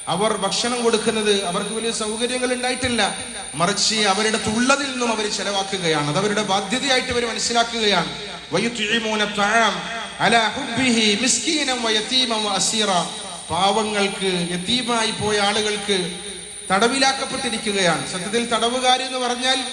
അവർ ഭക്ഷണം കൊടുക്കുന്നത് അവർക്ക് വലിയ സൗകര്യങ്ങൾ ഉണ്ടായിട്ടില്ല. മറിച്ച് അവരുടെ തുള്ളതിൽ നിന്നും അവർ ചെലവാക്കുകയാണ്. അത് അവരുടെ ബാധ്യതയായിട്ട് അവർ മനസ്സിലാക്കുകയാണ്. വയുത്ഇമൂന തഅം പാവങ്ങൾക്ക് യതീമായി പോയ ആളുകൾക്ക് തടവിലാക്കപ്പെട്ടിരിക്കുകയാണ്. സത്യത്തിൽ തടവുകാർ എന്ന് പറഞ്ഞാൽ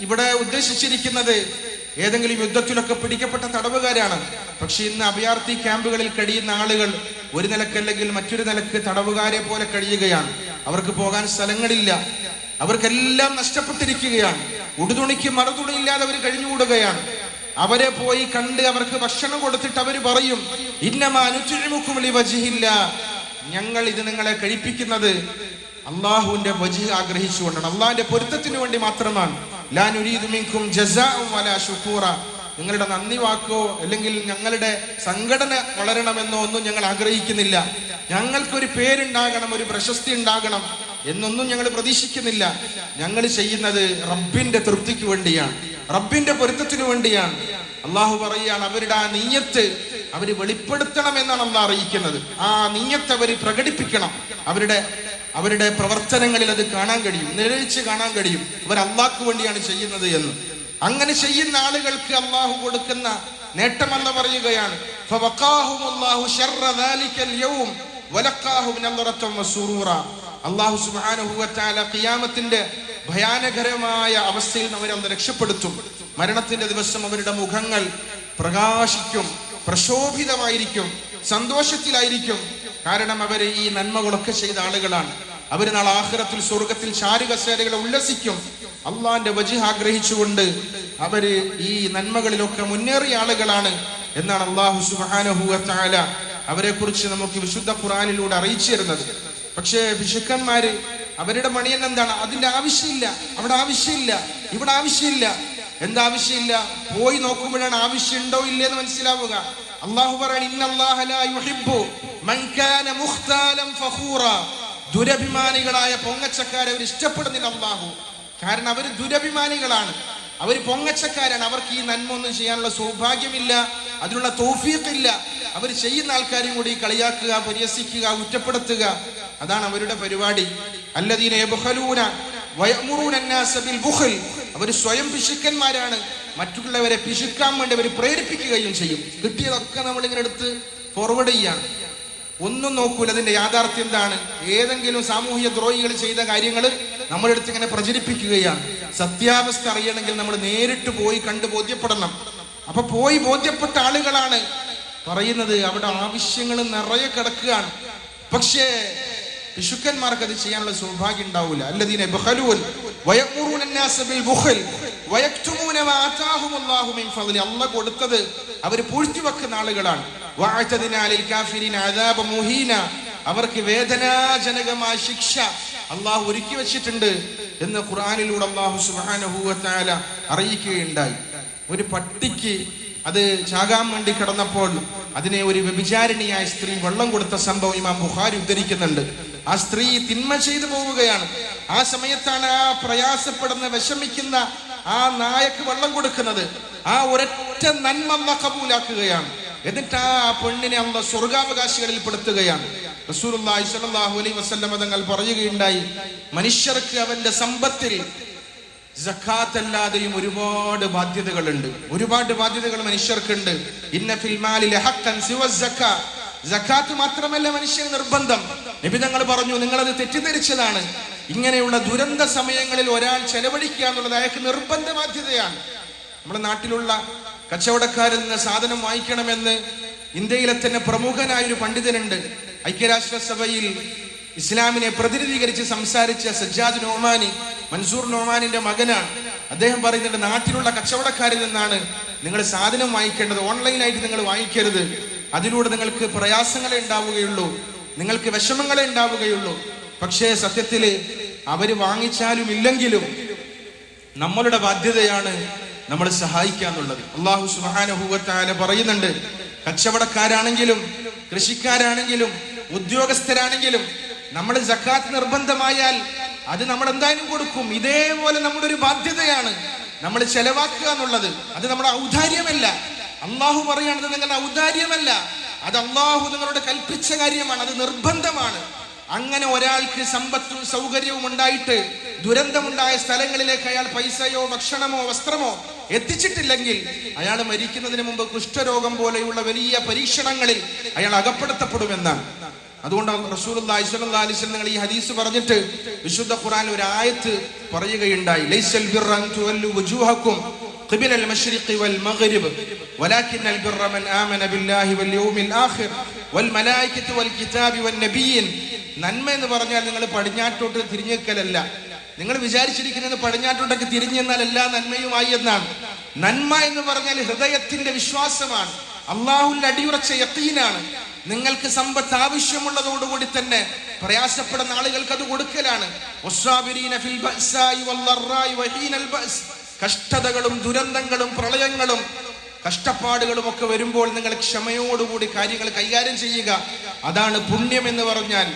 ഇവിടെ ഉദ്ദേശിച്ചിരിക്കുന്നത് ഏതെങ്കിലും യുദ്ധത്തിലൊക്കെ പിടിക്കപ്പെട്ട തടവുകാരാണ്. പക്ഷെ ഇന്ന് അഭയാർത്ഥി ക്യാമ്പുകളിൽ കഴിയുന്ന ആളുകൾ ഒരു നിലക്കല്ലെങ്കിൽ മറ്റൊരു നിലയ്ക്ക് തടവുകാരെ പോലെ കഴിയുകയാണ്. അവർക്ക് പോകാൻ സ്ഥലങ്ങളില്ല. അവർക്കെല്ലാം നഷ്ടപ്പെട്ടിരിക്കുകയാണ്. ഉടുതുണിക്ക് മറുതുണിയില്ലാതെ അവർ കഴിഞ്ഞുകൂടുകയാണ്. അവരെ പോയി കണ്ട് അവർക്ക് ഭക്ഷണം കൊടുത്തിട്ട് അവർ പറയും ഇന്നമാ അനുചിമുക്കും വജിഹില്ല. ഞങ്ങൾ ഇത് നിങ്ങളെ കഴിപ്പിക്കുന്നത് അള്ളാഹുവിന്റെ വജി ആഗ്രഹിച്ചുകൊണ്ടാണ്. അള്ളാഹിന്റെ പൊരുത്തത്തിന് വേണ്ടി മാത്രമാണ്. ലാ നുരീദു മിൻകും ജസാഉം വലാ ശുക്കൂറ. നിങ്ങളുടെ നന്ദി വാക്കോ അല്ലെങ്കിൽ ഞങ്ങളുടെ സംഘടന വളരണമെന്നോ ഒന്നും ഞങ്ങൾ ആഗ്രഹിക്കുന്നില്ല. ഞങ്ങൾക്കൊരു പേരുണ്ടാകണം ഒരു പ്രശസ്തി ഉണ്ടാകണം എന്നൊന്നും ഞങ്ങൾ പ്രതീക്ഷിക്കുന്നില്ല. ഞങ്ങൾ ചെയ്യുന്നത് റബ്ബിന്റെ തൃപ്തിക്ക് വേണ്ടിയാണ്. റബ്ബിന്റെ പൊരുത്തത്തിനു വേണ്ടിയാണ്. അള്ളാഹു പറയുകയാണ് അവരുടെ ആ നീയത്ത് അവർ വെളിപ്പെടുത്തണം എന്നാണ് അള്ളാഹ് അറിയിക്കുന്നത്. ആ നീയത്ത് അവർ പ്രകടിപ്പിക്കണം. അവരുടെ അവരുടെ പ്രവർത്തനങ്ങളിൽ അത് കാണാൻ കഴിയും. നിഴലിച്ച് കാണാൻ കഴിയും. അവർ അള്ളാഹ്ക്ക് വേണ്ടിയാണ് ചെയ്യുന്നത് എന്ന്. അങ്ങനെ ചെയ്യുന്ന ആളുകൾക്ക് അള്ളാഹു കൊടുക്കുന്ന നേട്ടമല്ല പറയുകയാണ് ഫവഖാഹും യൗം അള്ളാഹു സുബ്ഹാനഹു കിയാമത്തിന്റെ ഭയാനകരമായ അവസ്ഥയിൽ അവരെ അന്ന് രക്ഷപ്പെടുത്തും. മരണത്തിന്റെ ദിവസം അവരുടെ മുഖങ്ങൾ പ്രകാശിക്കും പ്രശോഭിതമായിരിക്കും സന്തോഷത്തിലായിരിക്കും. കാരണം അവരെ ഈ നന്മകളൊക്കെ ചെയ്ത ആളുകളാണ്. അവർ നാളെ ആഹ്റത്തിൽ സ്വർഗത്തിൽ ചാരുകസേരകളെ ഉല്ലസിക്കും. അള്ളാന്റെ വജി ആഗ്രഹിച്ചുകൊണ്ട് അവർ ഈ നന്മകളിലൊക്കെ മുന്നേറിയ ആളുകളാണ് എന്നാണ് അള്ളാഹു സുബ്ഹാനഹു വതആല അവരെ കുറിച്ച് നമുക്ക് വിശുദ്ധ ഖുറാനിലൂടെ അറിയിച്ചു തരുന്നത്. പക്ഷേ പിശുക്കന്മാര് അവരുടെ മണിയൻ എന്താണ്? അതിന്റെ ആവശ്യമില്ല. അവിടെ ആവശ്യമില്ല. ഇവിടെ ആവശ്യമില്ല. എന്താ ആവശ്യമില്ല? പോയി നോക്കുമ്പോഴാണ് ആവശ്യമുണ്ടോ ഇല്ലേ എന്ന് മനസ്സിലാവുക. അള്ളാഹു പറയാണ് ദുരഭിമാനികളായ പൊങ്ങച്ചക്കാരെ അവർ ഇഷ്ടപ്പെടുന്നില്ല അള്ളാഹു. കാരണം അവർ ദുരഭിമാനികളാണ്. അവർ പൊങ്ങച്ചക്കാരാണ്. അവർക്ക് ഈ നന്മ ഒന്നും ചെയ്യാനുള്ള സൗഭാഗ്യമില്ല. അതിനുള്ള തോഫീഖില്ല. അവർ ചെയ്യുന്ന ആൾക്കാരെയും കൂടി കളിയാക്കുക പരിഹസിക്കുക കുറ്റപ്പെടുത്തുക. അതാണ് അവരുടെ പരിപാടി. അവർ സ്വയം പിശുക്കന്മാരാണ്. മറ്റുള്ളവരെ പിശുക്കാൻ വേണ്ടി അവർ പ്രേരിപ്പിക്കുകയും ചെയ്യും. കിട്ടിയതൊക്കെ നമ്മൾ ഇങ്ങനെ എടുത്ത് ഫോർവേഡ് ചെയ്യാണ്. ഒന്നും നോക്കൂല. അതിന്റെ യാഥാർത്ഥ്യം എന്താണ്? ഏതെങ്കിലും സാമൂഹിക ദ്രോഹികൾ ചെയ്ത കാര്യങ്ങൾ നമ്മളെടുത്ത് ഇങ്ങനെ പ്രചരിപ്പിക്കുകയാണ്. സത്യാവസ്ഥ അറിയണമെങ്കിൽ നമ്മൾ നേരിട്ട് പോയി കണ്ട് ബോധ്യപ്പെടണം. അപ്പൊ പോയി ബോധ്യപ്പെട്ട ആളുകളാണ് പറയുന്നത് അവിടെ ആവശ്യങ്ങൾ നിറയെ കിടക്കുകയാണ്. പക്ഷേ പിശുക്കന്മാർക്ക് അത് ചെയ്യാനുള്ള സൗഭാഗ്യം ഉണ്ടാവില്ല അല്ലദീന ബുഖലൂൻ വയഖൂറുന ബിൽ മിൻ കൊടുത്തത് അവർ പൂഴ്ത്തി വെക്കുന്ന ആളുകളാണ്. വഅതദിന കാഫിരീന അദാബ അവർക്ക് വേദനാജനകമായ ശിക്ഷ അള്ളാഹു ഒരുക്കി വെച്ചിട്ടുണ്ട് എന്ന് ഖുറാനിലൂടെ അള്ളാഹു സുബാനഹു അറിയിക്കുകയുണ്ടായി. ഒരു പട്ടിക്ക് അത് ചാകാൻ വേണ്ടി കിടന്നപ്പോൾ അതിനെ ഒരു വ്യഭിചാരിണിയായ സ്ത്രീ വെള്ളം കൊടുത്ത സംഭവം ഇമാം ബുഹാരി ഉദ്ധരിക്കുന്നുണ്ട്. ആ സ്ത്രീ തിന്മ ചെയ്തു പോവുകയാണ്. ആ സമയത്താണ് ആ പ്രയാസപ്പെടുന്ന വിഷമിക്കുന്ന ആ നായക്ക് വെള്ളം കൊടുക്കുന്നത്. ആ ഒരൊറ്റ നന്മ കബൂലാക്കുകയാണ്. എന്നിട്ട് ആ പെണ്ണിനെ അന്ന സ്വർഗാവകാശികളിൽ പെടുത്തുകയാണ് റസൂലുള്ളാഹി സ്വല്ലല്ലാഹു അലൈഹി വസല്ലം തങ്ങൾ പറയുകയുണ്ടായി മനുഷ്യർക്ക് അവന്റെ സമ്പത്തിൽ സക്കാത്ത് അല്ലാതെയും ഒരുപാട് ബാധ്യതകളുണ്ട്. ഒരുപാട് ബാധ്യതകൾ മനുഷ്യർക്കുണ്ട്. ഇന്ന ഫിൽമാലിൽ സക്കാത്ത് മാത്രമല്ല മനുഷ്യന് നിർബന്ധം. നിബിതങ്ങൾ പറഞ്ഞു നിങ്ങളത് തെറ്റിദ്ധരിച്ചതാണ്. ഇങ്ങനെയുള്ള ദുരന്ത സമയങ്ങളിൽ ഒരാൾ ചെലവഴിക്കുക എന്നുള്ളത് അയാൾക്ക് നിർബന്ധ ബാധ്യതയാണ്. നമ്മുടെ നാട്ടിലുള്ള കച്ചവടക്കാരിൽ നിന്ന് സാധനം വാങ്ങിക്കണമെന്ന് ഇന്ത്യയിലെ തന്നെ പ്രമുഖനായ ഒരു പണ്ഡിതനുണ്ട്. ഐക്യരാഷ്ട്രസഭയിൽ ഇസ്ലാമിനെ പ്രതിനിധീകരിച്ച് സംസാരിച്ച സജ്ജാദ് നോമാനി മൻസൂർ നോമാനിന്റെ മകനാണ്. അദ്ദേഹം പറയുന്നുണ്ട് നാട്ടിലുള്ള കച്ചവടക്കാരിൽ നിന്നാണ് നിങ്ങൾ സാധനം വാങ്ങിക്കേണ്ടത്. ഓൺലൈനായിട്ട് നിങ്ങൾ വാങ്ങിക്കരുത്. അതിലൂടെ നിങ്ങൾക്ക് പ്രയാസങ്ങളെ ഉണ്ടാവുകയുള്ളൂ. നിങ്ങൾക്ക് വിഷമങ്ങളെ ഉണ്ടാവുകയുള്ളൂ. പക്ഷേ സത്യത്തിൽ അവർ വാങ്ങിച്ചാലും ഇല്ലെങ്കിലും നമ്മളുടെ ബാധ്യതയാണ് നമ്മൾ സഹായിക്കുക എന്നുള്ളത്. അള്ളാഹു സുഹാനുഭൂവത്തായ പറയുന്നുണ്ട് കച്ചവടക്കാരാണെങ്കിലും കൃഷിക്കാരാണെങ്കിലും ഉദ്യോഗസ്ഥരാണെങ്കിലും നമ്മൾ ജക്കാത്ത് നിർബന്ധമായാൽ അത് നമ്മൾ എന്തായാലും കൊടുക്കും. ഇതേപോലെ നമ്മുടെ ഒരു ബാധ്യതയാണ് നമ്മൾ ചെലവാക്കുക എന്നുള്ളത്. അത് നമ്മുടെ ഔദാര്യമല്ല. അള്ളാഹു പറയുകയാണത് നിങ്ങളുടെ ഔദാര്യമല്ല. അത് അള്ളാഹു നിങ്ങളോട് കൽപ്പിച്ച കാര്യമാണ് അത് നിർബന്ധമാണ്. അങ്ങനെ ഒരാൾക്ക് സമ്പത്തും സൗകര്യവും ഉണ്ടായിട്ട് ദുരന്തമുണ്ടായ സ്ഥലങ്ങളിലേക്ക് അയാൾ പൈസയോ ഭക്ഷണമോ വസ്ത്രമോ എത്തിച്ചിട്ടില്ലെങ്കിൽ അയാൾ മരിക്കുന്നതിന് മുമ്പ് കുഷ്ഠരോഗം പോലെയുള്ള വലിയ പരീക്ഷണങ്ങളിൽ അയാൾ അകപ്പെടുത്തപ്പെടുമെന്നാണ്. അതുകൊണ്ട് വസല്ലം നിങ്ങൾ ഈ ഹദീസ് പറഞ്ഞിട്ട് വിശുദ്ധ ഖുറാൻ ഒരു ആയത്ത് പറയുകയുണ്ടായി. ലൈസൽ قبل المشرق والمغرب ولكن البر من آمن بالله واليوم الآخر والملائكة والكتاب والنبيين നന്മ എന്ന് പറഞ്ഞാൽ നിങ്ങൾ പടിഞ്ഞാട്ടോട്ട് തിരിഞ്ഞേക്കലല്ല നിങ്ങൾ വിചാരിച്ചിരിക്കുന്നത് പടിഞ്ഞാട്ടോട്ടൊക്കെ തിരിഞ്ഞു എന്നാൽ എല്ലാ നന്മയുമായി എന്നാണ് നന്മ എന്ന് പറഞ്ഞാൽ ഹൃദയത്തിന്റെ വിശ്വാസമാണ് അള്ളാഹുവിന്റെ അടിയുറച്ച യക്കീനാണ് നിങ്ങൾക്ക് സമ്പത്ത് ആവശ്യമുള്ളതോടുകൂടി തന്നെ പ്രയാസപ്പെടുന്ന ആളുകൾക്ക് അത് കൊടുക്കലാണ് കഷ്ടതകളും ദുരന്തങ്ങളും പ്രളയങ്ങളും കഷ്ടപ്പാടുകളും ഒക്കെ വരുമ്പോൾ നിങ്ങൾ ക്ഷമയോടുകൂടി കാര്യങ്ങൾ കൈകാര്യം ചെയ്യുക. അതാണ് പുണ്യം എന്ന് പറഞ്ഞാൽ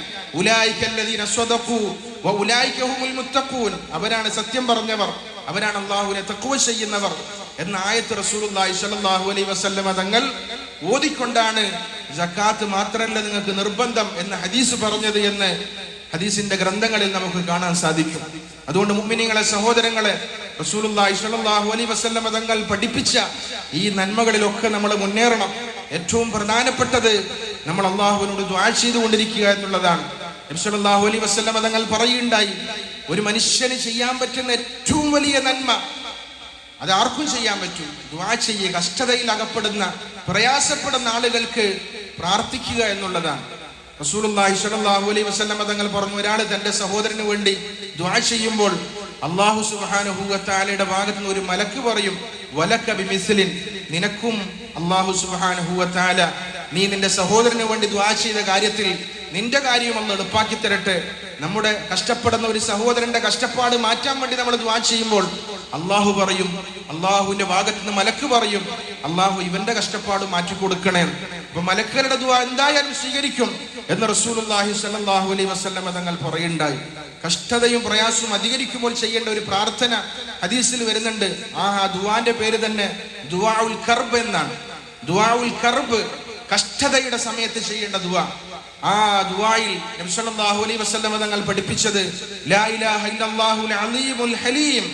അവരാണ് സത്യം പറഞ്ഞവർ. അവരാണ് അള്ളാഹുവിനെ തക്കുവ ചെയ്യുന്നവർ. എന്ന ആയത്ത് റസൂലുള്ളാഹി സ്വല്ലല്ലാഹു അലൈഹി വസല്ലമ തങ്ങൾ ഓതിക്കൊണ്ടാണ് ജക്കാത്ത് മാത്രമല്ല നിങ്ങൾക്ക് നിർബന്ധം എന്ന് ഹദീസ് പറഞ്ഞത് എന്ന് ഹദീസിന്റെ ഗ്രന്ഥങ്ങളിൽ നമുക്ക് കാണാൻ സാധിക്കും. അതുകൊണ്ട് മുമ്മിനിങ്ങളെ സഹോദരങ്ങളെ റസൂലുള്ളാഹി സ്വല്ലല്ലാഹു അലൈഹി വസല്ലം തങ്ങൾ പഠിപ്പിച്ച ഈ നന്മകളിലൊക്കെ നമ്മൾ മുന്നേറണം. ഏറ്റവും പ്രധാനപ്പെട്ടത് നമ്മൾ അള്ളാഹുവിനോട് ദ്വാ ചെയ്തുകൊണ്ടിരിക്കുക എന്നുള്ളതാണ്. നബി അലി അലൈഹി വസല്ലമ തങ്ങൾ പറയുണ്ടായി ഒരു മനുഷ്യന് ചെയ്യാൻ പറ്റുന്ന ഏറ്റവും വലിയ നന്മ അത് ആർക്കും ചെയ്യാൻ പറ്റും. ദ്വാ ചെയ്യുക കഷ്ടതയിൽ അകപ്പെടുന്ന പ്രയാസപ്പെടുന്ന ആളുകൾക്ക് പ്രാർത്ഥിക്കുക എന്നുള്ളതാണ്. റസൂലുള്ളാഹി സ്വല്ലല്ലാഹു അലൈഹി വസല്ലമ തങ്ങൾ പറഞ്ഞു ഒരാൾ തന്റെ സഹോദരന് വേണ്ടി ദ്വാ ചെയ്യുമ്പോൾ അള്ളാഹു തആലയുടെ ഭാഗത്ത് നിന്ന് ഒരു മലക്ക് പറയും വലക ബിമിസ്ലിൻ. നിനക്കും അള്ളാഹു തആല നീ നിന്റെ സഹോദരന് വേണ്ടി ദ്വാ ചെയ്ത കാര്യത്തിൽ നിന്റെ കാര്യം ഒന്ന് എളുപ്പാക്കി തരട്ടെ. നമ്മുടെ കഷ്ടപ്പെടുന്ന ഒരു സഹോദരന്റെ കഷ്ടപ്പാട് മാറ്റാൻ വേണ്ടി നമ്മൾ ദ്വാ ചെയ്യുമ്പോൾ അള്ളാഹു പറയും അള്ളാഹുവിന്റെ ഭാഗത്ത് നിന്ന് മലക്ക് പറയും അള്ളാഹു ഇവന്റെ കഷ്ടപ്പാട് മാറ്റി കൊടുക്കണേ. അപ്പൊ മലക്കരുടെ ദ്വാ എന്തായാലും സ്വീകരിക്കും എന്ന് റസൂലുള്ളാഹി സ്വല്ലല്ലാഹു അലൈഹി വസല്ലമ തങ്ങൾ പറയുണ്ടായി. കഷ്ടതയും പ്രയാസവും അധികരിക്കുമ്പോൾ ചെയ്യേണ്ട ഒരു പ്രാർത്ഥന ഹദീസിൽ വരുന്നുണ്ട്. ആ ദുവാന്റെ പേര് തന്നെ ദുവാ ഉൽ കർബ് എന്നാണ്. ദുവാ ഉൽ കർബ് കഷ്ടതയുടെ സമയത്ത് ചെയ്യേണ്ട ദുവാ ആ ദുആയിൽ നബി സല്ലല്ലാഹു അലൈഹി വസല്ലം തങ്ങൾ പഠിപ്പിച്ചത് ലാ ഇലാഹ ഇല്ലല്ലാഹുൽ അലീമുൽ ഹലീം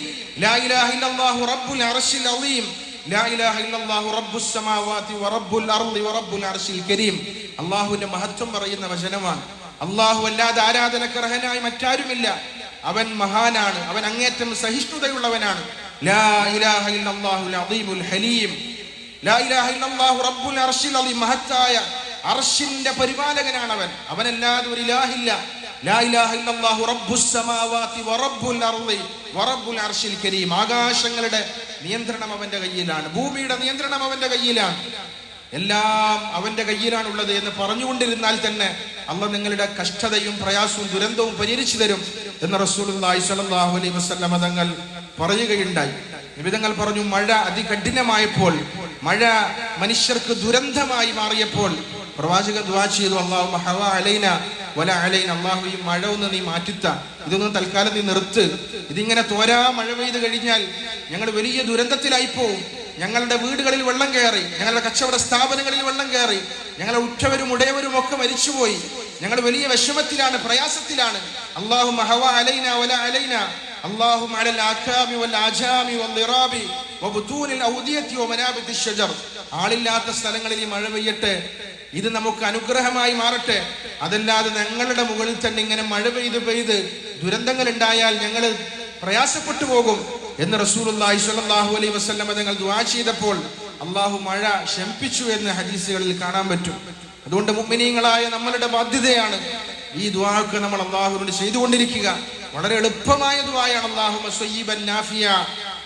ലാ ഇലാഹ ഇല്ലല്ലാഹു റബ്ബുൽ അർശിൽ അലീം ലാ ഇലാഹ ഇല്ലല്ലാഹു റബ്ബുസ് സമാവാതി വറബ്ബുൽ അർളി വറബ്ബുൽ അർശിൽ കരീം. അള്ളാഹുവിന്റെ മഹത്വം പറയുന്ന വചനമാണ്. അള്ളാഹു അല്ലാതെ ആരാധനക്കർഹനായി മറ്റാരുമില്ല. അവൻ മഹാനാണ് അവൻ അങ്ങേറ്റം സഹിഷ്ണുതയുള്ളവനാണ്. ലാ ഇലാഹ ഇല്ലല്ലാഹുൽ അലീമുൽ ഹലീം ലാ ഇലാഹ ഇല്ലല്ലാഹു റബ്ബുൽ അർശിൽ അളീം മഹത്തായ അർശിന്റെ പരിപാലകനാണ് അവൻ അവനല്ലാതെ ഒരു ഇലാഹില്ല. ആകാശങ്ങളുടെ നിയന്ത്രണം അവന്റെ കയ്യിലാണ്. ഭൂമിയുടെ നിയന്ത്രണം അവന്റെ കയ്യിലാണ്. എല്ലാം അവന്റെ കയ്യിലാണുള്ളത് എന്ന് പറഞ്ഞുകൊണ്ടിരുന്നാൽ തന്നെ അല്ല നിങ്ങളുടെ കഷ്ടതയും പ്രയാസവും ദുരന്തവും പരിഹരിച്ചു തരും എന്ന് റസൂലുള്ളാഹി സ്വല്ലല്ലാഹു അലൈഹി വസല്ലമ തങ്ങൾ പറയുകയുണ്ടായി. വിവിധങ്ങൾ പറഞ്ഞു മഴ അതികഠിനമായപ്പോൾ മഴ മനുഷ്യർക്ക് ദുരന്തമായി മാറിയപ്പോൾ പ്രവാചകൻ ദുആ ചെയ്തു അള്ളാഹു ഹവ അലൈന വല അലൈന അള്ളാഹു ഈ മഴ ഒന്ന് നീ മാറ്റിത്ത ഇതൊന്നും തൽക്കാലം നീ നിർത്ത് ഇതിങ്ങനെ തോരാ മഴ പെയ്ത് കഴിഞ്ഞാൽ ഞങ്ങൾ വലിയ ദുരന്തത്തിലായി പോവും ഞങ്ങളുടെ വീടുകളിൽ വെള്ളം കയറി ഞങ്ങളുടെ കച്ചവട സ്ഥാപനങ്ങളിൽ വെള്ളം കയറി ഞങ്ങളുടെ ഉറ്റവരും ഉടയവരും ഒക്കെ മരിച്ചുപോയി ഞങ്ങൾ വലിയ വിഷമത്തിലാണ് പ്രയാസത്തിലാണ് അള്ളാഹു മഹവ അലൈന വല അലൈന اللهم على الآكام والآجام والضراب وبطون الأودية ومنابت الشجر ആളില്ലാത്ത സ്ഥലങ്ങളിൽ ഈ മഴ പെയ്യട്ടെ ഇത് നമുക്ക് അനുഗ്രഹമായി മാറട്ടെ. അതല്ലാതെ ഞങ്ങളുടെ മുകളിൽ തന്നെ ഇങ്ങനെ മഴ പെയ്ത് പെയ്ത് ദുരന്തങ്ങൾ ഉണ്ടായാൽ ഞങ്ങൾ പ്രയാസപ്പെട്ടു പോകും എന്ന് റസൂലുള്ളാഹി സ്വല്ലല്ലാഹു അലൈഹി വസ്ലം തങ്ങൾ ദുആ ചെയ്തപ്പോൾ അള്ളാഹു മഴ ശമിപ്പിച്ചു എന്ന് ഹദീസുകളിൽ കാണാൻ പറ്റും. അതുകൊണ്ട് മുമ്മിനീങ്ങളായ നമ്മളുടെ ബാധ്യതയാണ് ഈ ദുആക്ക് നമ്മൾ അള്ളാഹുവിനോട് ചെയ്തുകൊണ്ടിരിക്കുക. വളരെ എളുപ്പമായ ദുആയാണ്. അള്ളാഹു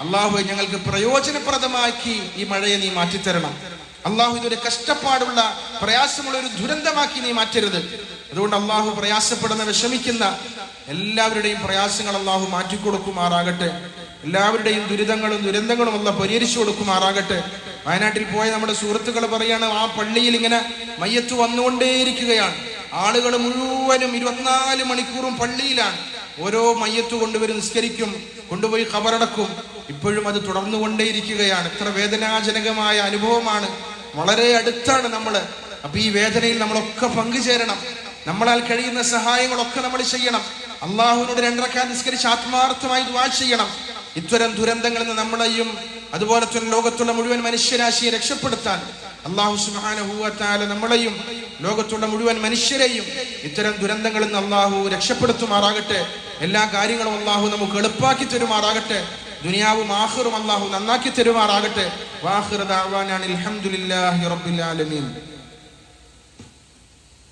അള്ളാഹു ഞങ്ങൾക്ക് പ്രയോജനപ്രദമാക്കി ഈ മഴയെ നീ മാറ്റിത്തരണം. അള്ളാഹു ഇതൊരു കഷ്ടപ്പാടുള്ള പ്രയാസമുള്ള ഒരു ദുരന്തമാക്കി നീ മാറ്റരുത്. അതുകൊണ്ട് അള്ളാഹു പ്രയാസപ്പെടുന്ന വിഷമിക്കുന്ന എല്ലാവരുടെയും പ്രയാസങ്ങൾ അള്ളാഹു മാറ്റിക്കൊടുക്കുമാറാകട്ടെ. എല്ലാവരുടെയും ദുരിതങ്ങളും ദുരന്തങ്ങളും അല്ല പരിഹരിച്ചു കൊടുക്കുമാറാകട്ടെ. വയനാട്ടിൽ പോയ നമ്മുടെ സുഹൃത്തുക്കൾ പറയാണ് ആ പള്ളിയിൽ ഇങ്ങനെ മയ്യത്ത് വന്നുകൊണ്ടേയിരിക്കുകയാണ്. ആളുകൾ മുഴുവനും ഇരുപത്തിനാല് മണിക്കൂറും പള്ളിയിലാണ്. ഓരോ മയ്യത്ത് കൊണ്ടുവരും നിസ്കരിക്കും കൊണ്ടുപോയി കബറടക്കും ഇപ്പോഴും അത് തുടർന്നുകൊണ്ടേയിരിക്കുകയാണ്. ഇത്ര വേദനാജനകമായ അനുഭവമാണ്. വളരെ അടുത്താണ് നമ്മൾ അപ്പൊ ഈ വേദനയിൽ നമ്മളൊക്കെ പങ്കുചേരണം. നമ്മളാൽ കഴിയുന്ന സഹായങ്ങളൊക്കെ നമ്മൾ ചെയ്യണം. അള്ളാഹുവിനോട് രണ്ടരക്കാൻ നിസ്കരിച്ച് ആത്മാർത്ഥമായി ദുആ ചെയ്യണം. ഇത്തരം ദുരന്തങ്ങളിൽ നിന്ന് നമ്മളെയും അതുപോലെ തന്നെ ലോകത്തുള്ള മുഴുവൻ മനുഷ്യരാശിയെ രക്ഷപ്പെടുത്താൻ അള്ളാഹു സുബാനഹൂവത്താല നമ്മളെയും ലോകത്തുള്ള മുഴുവൻ മനുഷ്യരെയും ഇത്തരം ദുരന്തങ്ങളിൽ നിന്ന് അള്ളാഹു രക്ഷപ്പെടുത്തുമാറാകട്ടെ. എല്ലാ കാര്യങ്ങളും അള്ളാഹു നമുക്ക് എളുപ്പാക്കി തരുമാറാകട്ടെ. ദുനിയാവും ആഖിറും അള്ളാഹു നന്നാക്കി തരുമാറാകട്ടെ. വാഹിർ ദാവാനാണ് അൽഹംദുലില്ലാഹി റബ്ബിൽ ആലമീൻ.